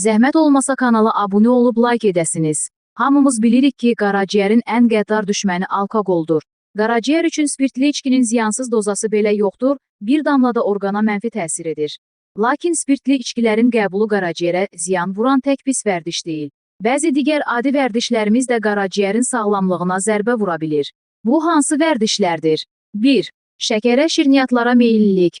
Zəhmət olmasa kanala abunə olub like edəsiniz. Hamımız bilirik ki, qaraciyərin ən qəddar düşməni alkoqoldur. Qaraciyər üçün spirtli içkinin ziyansız dozası belə yoxdur, bir damla da orqana mənfi təsir edir. Lakin spirtli içkilərin qəbulu qaraciyərə ziyan vuran tək pis vərdiş deyil. Bəzi digər adi vərdişlərimiz də qaraciyərin sağlamlığına zərbə vura bilir. Bu hansı vərdişlərdir? 1. Şəkərə, şirniyyatlara meyillilik.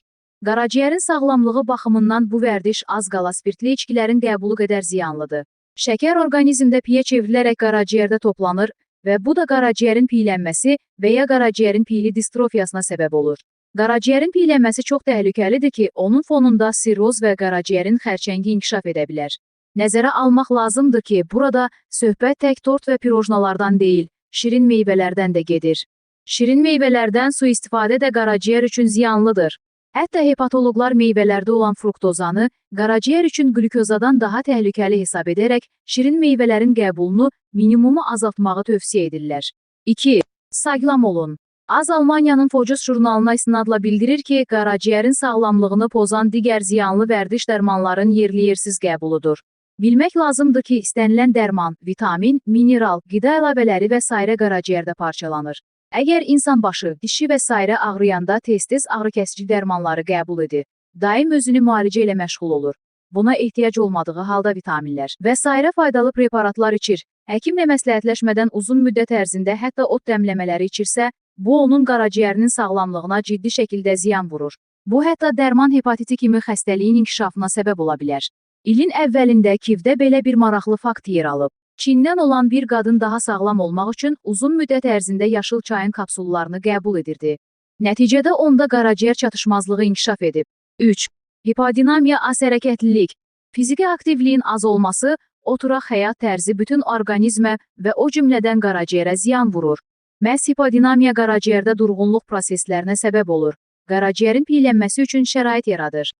Qaraciyərin sağlamlığı baxımından bu vərdiş az qala spirtli içkilərin qəbulu qədər ziyanlıdır. Şəkər orqanizmdə piyə çevrilərək qaraciyərdə toplanır və bu da qaraciyərin piylənməsi və ya qaraciyərin piyli distrofiyasına səbəb olur. Qaraciyərin piylənməsi çox təhlükəlidir ki, onun fonunda sirroz və qaraciyərin xərçəngi inkişaf edə bilər. Nəzərə almaq lazımdır ki, burada söhbət tək tort və pirojnalardan deyil, şirin meyvələrdən də gedir. Şirin meyvələrdən su istifadə də qaraciyər üçün ziyanlıdır. Hətta hepatoloqlar meyvələrdə olan fruktozanı qaraciyər üçün qlükozadan daha təhlükəli hesab edərək şirin meyvələrin qəbulunu minimumu azaltmağı tövsiyə edirlər. 2. Sağlam olun. Az Almaniyanın Focus jurnalına istinadla bildirir ki, qaraciyərin sağlamlığını pozan digər ziyanlı vərdiş dərmanların yerli-yersiz qəbuludur. Bilmək lazımdır ki, istənilən dərman, vitamin, mineral, qida əlavələri və s. qaraciyərdə parçalanır. Əgər insan başı, dişi və s. ağrıyanda tez-tez ağrı-kəsici dərmanları qəbul edir, daim özünü müalicə ilə məşğul olur. Buna ehtiyac olmadığı halda vitaminlər və s. faydalı preparatlar içir. Həkimlə məsləhətləşmədən uzun müddət ərzində hətta ot dəmləmələri içirsə, bu onun qaraciyərinin sağlamlığına ciddi şəkildə ziyan vurur. Bu hətta dərman hepatiti kimi xəstəliyin inkişafına səbəb ola bilər. İlin əvvəlində Kivdə belə bir maraqlı fakt yer alıb. Çindən olan bir qadın daha sağlam olmaq üçün uzun müddət ərzində yaşıl çayın kapsullarını qəbul edirdi. Nəticədə onda qaraciyər çatışmazlığı inkişaf edib. 3. Hipodinamiya az hərəkətlilik. Fiziki aktivliyin az olması, oturaq həyat tərzi bütün orqanizmə və o cümlədən qaraciyərə ziyan vurur. Məhz hipodinamiya qaraciyərdə durğunluq proseslərinə səbəb olur. Qaraciyərin piylənməsi üçün şərait yaradır.